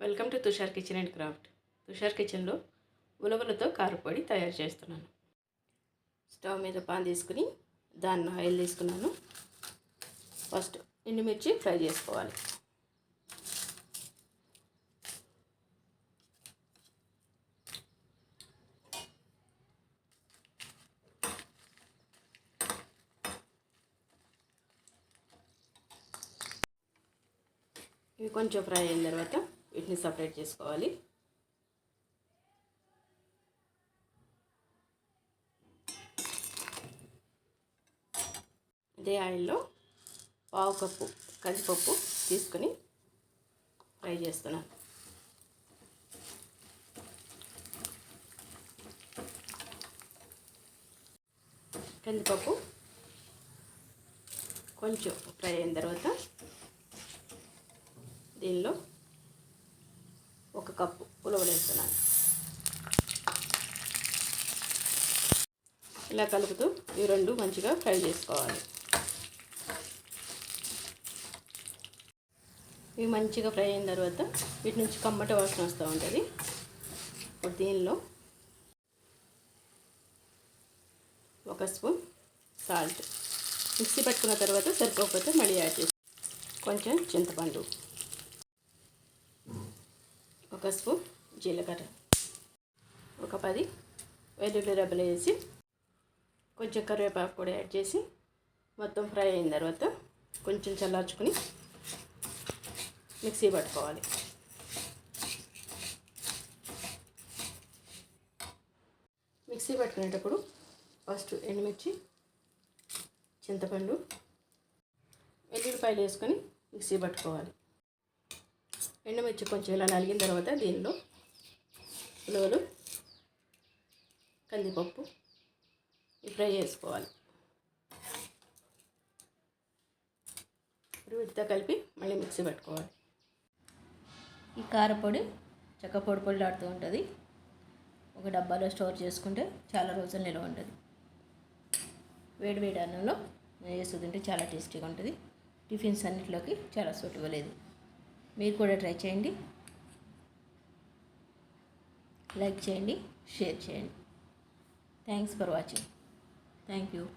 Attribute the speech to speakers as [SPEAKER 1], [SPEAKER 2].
[SPEAKER 1] Welcome to Tushar kitchen and craft. Tushar కిచెన్లో ఉలవలతో కారపొడి తయారు చేస్తున్నాను. స్టవ్ మీద పాన్ తీసుకుని దాన్ని ఆయిల్ తీసుకున్నాను. ఫస్ట్ ఎండుమిర్చి ఫ్రై చేసుకోవాలి. ఇవి కొంచెం ఫ్రై అయిన తర్వాత వీటిని సపరేట్ చేసుకోవాలి. ఇదే ఆయిల్లో పావు కప్పు కందిపప్పు తీసుకొని ఫ్రై చేస్తున్నాను. కందిపప్పు కొంచెం ఫ్రై అయిన తర్వాత దీనిలో కప్పు ఉలవలు వేస్తున్నాను. ఇలా కలుపుతూ ఈ రెండు మంచిగా ఫ్రై చేసుకోవాలి. ఇవి మంచిగా ఫ్రై అయిన తర్వాత వీటి నుంచి కమ్మట వాసన వస్తూ ఉంటుంది. ఇప్పుడు దీనిలో ఒక స్పూన్ సాల్ట్. మిక్సీ పట్టుకున్న తర్వాత సరిపోకపోతే మళ్ళీ యాడ్ చేసి కొంచెం చింతపండు. ఒక స్పూన్ జీలకర్ర. ఒక పది వెల్లుల్లి రెబ్బలు వేసి కొంచెం కరివేపాకు కూడా యాడ్ చేసి మొత్తం ఫ్రై అయిన తర్వాత కొంచెం చల్లార్చుకుని మిక్సీ పట్టుకోవాలి. మిక్సీ పట్టుకునేటప్పుడు ఫస్ట్ ఎండుమిర్చి చింతపండు వెల్లుల్లిపాయలు వేసుకొని మిక్సీ పట్టుకోవాలి. ఎండుమిర్చి కొంచెం ఇలా నలిగిన తర్వాత దీనిలో ఉలవలు కందిపప్పు ఫ్రై చేసుకోవాలి. వీటితో కలిపి మళ్ళీ మిక్సీ పెట్టుకోవాలి. ఈ కారపొడి చెక్క పొడి పొడిలాడుతూ ఉంటుంది. ఒక డబ్బాలో స్టోర్ చేసుకుంటే చాలా రోజులు నిల్వ ఉంటుంది. వేడి వేడి అన్నంలో వేసి తింటే చాలా టేస్టీగా ఉంటుంది. టిఫిన్స్ అన్నిటిలోకి చాలా సూటబుల్ ఇది మీరు కూడా ట్రై చేయండి. లైక్ చేయండి షేర్ చేయండి. Thanks for watching thank you